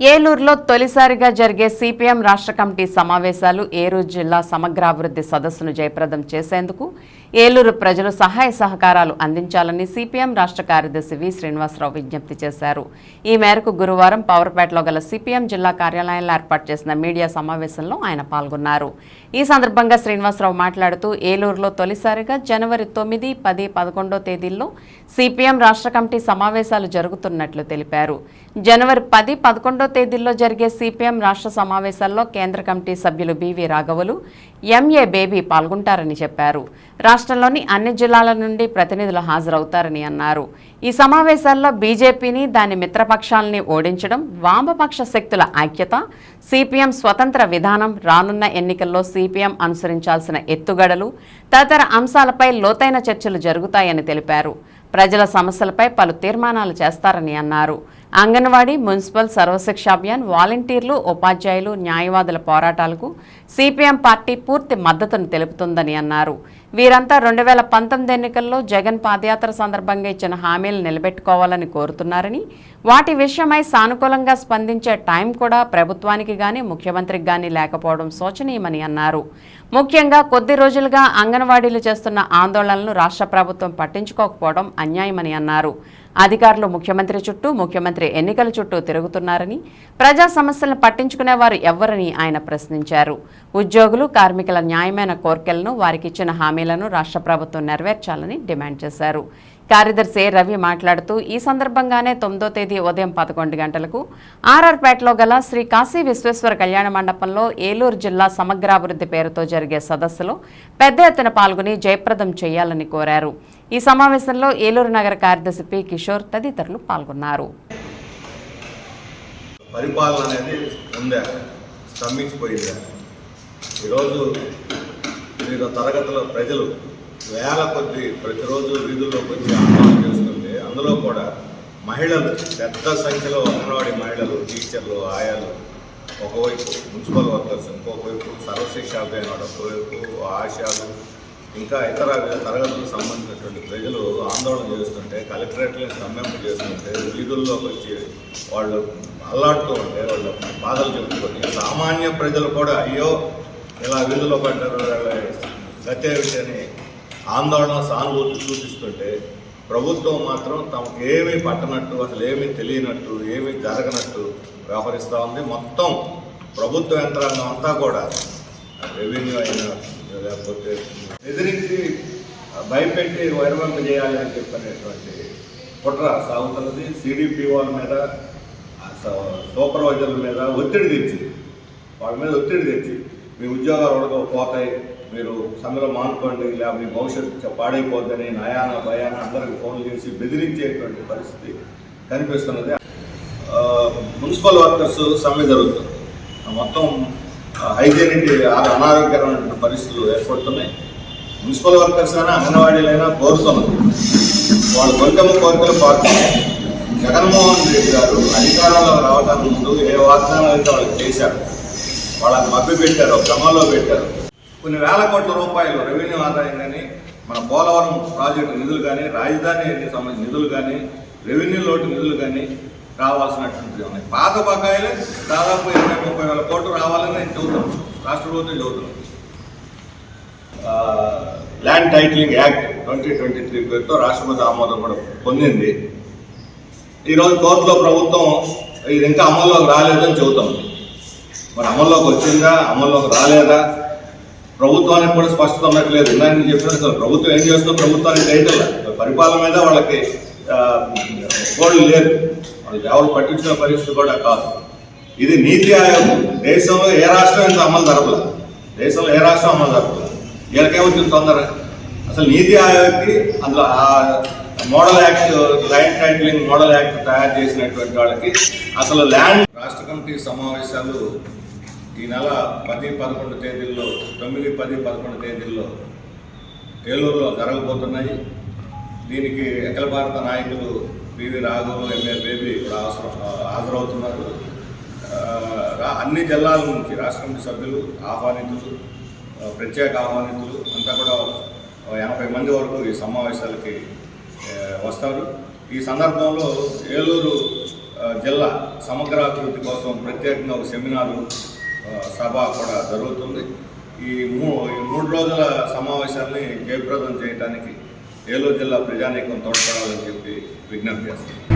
ఏలూరులో తొలిసారిగా జరిగే సిపిఎం రాష్ట్ర కమిటీ సమావేశాలు ఏలూరు జిల్లా సమగ్రాభివృద్ధి సదస్సును జయప్రదం చేసేందుకు ఏలూరు ప్రజలు సహాయ సహకారాలు అందించాలని సిపిఎం రాష్ట్ర కార్యదర్శి వి శ్రీనివాసరావు విజ్ఞప్తి చేశారు. ఈ మేరకు గురువారం పవర్పేటలో గల సిపిఎం జిల్లా కార్యాలయంలో ఏర్పాటు చేసిన మీడియా సమావేశంలో ఆయన పాల్గొన్నారు. ఈ సందర్భంగా శ్రీనివాసరావు మాట్లాడుతూ ఏలూరులో తొలిసారిగా జనవరి తొమ్మిది పది పదకొండో తేదీల్లో సిపిఎం రాష్ట్ర కమిటీ సమావేశాలు జరుగుతున్నట్లు తెలిపారు. జనవరి పది పదకొండో తేదీల్లో జరిగే సిపిఎం రాష్ట్ర సమావేశాల్లో కేంద్ర కమిటీ సభ్యులు బివి రాఘవులు ఎంఏ బేబీ పాల్గొంటారని చెప్పారు. రాష్ట్రంలోని అన్ని జిల్లాల నుండి ప్రతినిధులు హాజరవుతారని అన్నారు. ఈ సమావేశాల్లో బీజేపీని దాని మిత్రపక్షాలని ఓడించడం వామపక్ష శక్తుల ఐక్యత సిపిఎం స్వతంత్ర విధానం రానున్న ఎన్నికల్లో సిపిఎం అనుసరించాల్సిన ఎత్తుగడలు తదితర అంశాలపై లోతైన చర్చలు జరుగుతాయని తెలిపారు. ప్రజల సమస్యలపై పలు తీర్మానాలు చేస్తారని అన్నారు. అంగన్వాడీ మున్సిపల్ సర్వశిక్ష అభియాన్ వాలంటీర్లు ఉపాధ్యాయులు న్యాయవాదుల పోరాటాలకు సిపిఎం పార్టీ పూర్తి మద్దతును తెలుపుతుందని అన్నారు. వీరంతా రెండు వేల పంతొమ్మిది ఎన్నికల్లో జగన్ పాదయాత్ర సందర్భంగా ఇచ్చిన హామీలు నిలబెట్టుకోవాలని కోరుతున్నారని వాటి విషయమై సానుకూలంగా స్పందించే టైం కూడా ప్రభుత్వానికి గాని ముఖ్యమంత్రికి గాని లేకపోవడం శోచనీయమని అన్నారు. ముఖ్యంగా కొద్ది రోజులుగా అంగన్వాడీలు చేస్తున్న ఆందోళనలను రాష్ట్ర ప్రభుత్వం పట్టించుకోకపోవడం అన్యాయమని అన్నారు. అధికారులు ముఖ్యమంత్రి చుట్టూ ముఖ్యమంత్రి ఎన్నికల చుట్టూ తిరుగుతున్నారని ప్రజా సమస్యలను పట్టించుకునేవారు ఎవ్వరని ఆయన ప్రశ్నించారు. ఉద్యోగులు కార్మికుల న్యాయమైన కోర్కెలను వారికి హామీ హామీలను రాష్ట్ర ప్రభుత్వం నెరవేర్చాలని డిమాండ్ చేశారు. కార్యదర్శి రవి మాట్లాడుతూ ఈ సందర్భంగానే తొమ్మిదో తేదీ ఉదయం పదకొండు గంటలకు ఆర్ఆర్పేటలో గల శ్రీ కాశీ విశ్వేశ్వర కళ్యాణ మండపంలో ఏలూరు జిల్లా సమగ్రాభివృద్ధి పేరుతో జరిగే సదస్సులో పెద్ద ఎత్తున పాల్గొని జయప్రదం చేయాలని కోరారు. ఈ సమావేశంలో ఏలూరు నగర కార్యదర్శి పి. కిషోర్ తదితరులు పాల్గొన్నారు. పరిపాలన అనేది ఉందా? స్తంభించిపోయిందా? ఈరోజు వివిధ తరగతుల ప్రజలు వేల కొద్ది ప్రతిరోజు వీధుల్లోకి వచ్చి ఆందోళన చేస్తుంటే అందులో కూడా మహిళలు పెద్ద సంఖ్యలో అంగన్వాడీ మహిళలు టీచర్లు ఆయాలు ఒకవైపు మున్సిపల్ వర్కర్స్ ఇంకోవైపు సర్వశిక్ష అభియాన్ ఒకవైపు ఆశాలు ఇంకా ఇతర తరగతులకు సంబంధించినటువంటి ప్రజలు ఆందోళన చేస్తుంటే కలెక్టరేట్లను సమ్మెంపు చేస్తుంటే వీధుల్లోకి వచ్చి వాళ్ళు అల్లాడుతూ ఉంటే వాళ్ళ బాధలు చెప్పుకొని సామాన్య ప్రజలు కూడా అయ్యో ఇలా వీధుల్లో పడ్డారు వీళ్ళ విషయాన్ని ఆందోళన సానుభూతి చూపిస్తుంటే ప్రభుత్వం మాత్రం తమకు ఏమీ పట్టనట్టు అసలు ఏమీ తెలియనట్టు ఏమీ జరగనట్టు వ్యవహరిస్తూ ఉంది. మొత్తం ప్రభుత్వ యంత్రాంగం అంతా కూడా రెవెన్యూ అయినా లేకపోతే ఎదిరించి భయపెట్టి వైరవంప చేయాలి అని చెప్పనేటువంటి కుట్ర సాగుతున్నది. సిడిపిఓల మీద స- సూపర్వైజర్ల మీద ఒత్తిడి తెచ్చి వాళ్ళ మీద ఒత్తిడి తెచ్చి మీ ఉద్యోగాలు ఉండగా పోతాయి మీరు సమ్మెలో మానుకోండి లేదా మీ భవిష్యత్తు చ- పాడైపోద్దని నయాన భయాన అందరికి ఫోన్లు చేసి బెదిరించేటువంటి పరిస్థితి కనిపిస్తున్నది. మున్సిపల్ వర్కర్స్ సమ్మె జరుగుతుంది. మొత్తం హైజీనిక్ అనారోగ్యకరమైన పరిస్థితులు ఏర్పడుతున్నాయి. మున్సిపల్ వర్కర్స్ అయినా అంగన్వాడీలైనా కోరుతున్నారు. వాళ్ళు కొంచెం కోరికలు పాడుతున్నారు జగన్మోహన్ రెడ్డి గారు అధికారంలో రావడానికి ముందు ఏ వాగ్దానాలు అయితే వాళ్ళకి చేశారు వాళ్ళని మభ్య పెట్టారు క్రమంలో పెట్టారు. కొన్ని వేల కోట్ల రూపాయలు రెవెన్యూ ఆదాయం కానీ మన పోలవరం ప్రాజెక్టు నిధులు కానీ రాజధాని సంబంధించిన నిధులు కానీ రెవెన్యూ లోటు నిధులు కానీ రావాల్సినటువంటివి ఉన్నాయి. పాత బకాయిలు దాదాపు ఇరవై ముప్పై వేల కోట్లు రావాలని నేను చెబుతున్నాను. రాష్ట్ర ప్రభుత్వం చెబుతున్నాను land titling act twenty twenty three పేరుతో రాష్ట్రపతి ఆమోదం కూడా పొందింది. ఈరోజు కోర్టులో ప్రభుత్వం ఇది ఇంకా అమల్లోకి రాలేదని చెబుతాం. మరి అమల్లోకి వచ్చిందా? అమల్లోకి రాలేదా? ప్రభుత్వానికి కూడా స్పష్టత ఉండట్లేదు. ఇందాక నేను చెప్పినట్టు అసలు ప్రభుత్వం ఏం చేస్తుందో ప్రభుత్వానికి టైటిల్ పరిపాలన మీద వాళ్ళకి ఆ, గోళ్ళు లేదు వాళ్ళు ఎవరు పట్టించిన పరిస్థితి కూడా కాదు. ఇది నీతి ఆయోగం. దేశంలో ఏ రాష్ట్రం ఇంత అమలు జరపలేదు దేశంలో ఏ రాష్ట్రం అమలు జరపలేదు వీళ్ళకేమొచ్చింది తొందర? అసలు నీతి ఆయోగ్కి అందులో ఆ model act land titling model act తయారు చేసినటువంటి వాళ్ళకి అసలు ల్యాండ్ రాష్ట్ర కమిటీ సమావేశాలు ఈ నెల పది పదకొండు తేదీల్లో తొమ్మిది పది పదకొండు తేదీల్లో ఏలూరులో జరగబోతున్నాయి. దీనికి అఖిల భారత నాయకులు పివి రాఘవ ఎంఏ బేబీ కూడా హాజరవుతున్నారు. రా- అన్ని జిల్లాల నుంచి రాష్ట్ర సభ్యులు ఆహ్వానితులు ప్రత్యేక ఆహ్వానితులు అంతా కూడా ఎనభై మంది వరకు ఈ సమావేశాలకి వస్తారు. ఈ సందర్భంలో ఏలూరు జిల్లా సమగ్రాభివృద్ధి కోసం ప్రత్యేకంగా ఒక సెమినారు సభ కూడా జరుగుతుంది. ఈ మూ ఈ మూడు రోజుల సమావేశాన్ని జయప్రదం చేయడానికి ఏలూరు జిల్లా ప్రజానీకం తోడ్పడాలని చెప్పి విజ్ఞప్తి చేస్తాను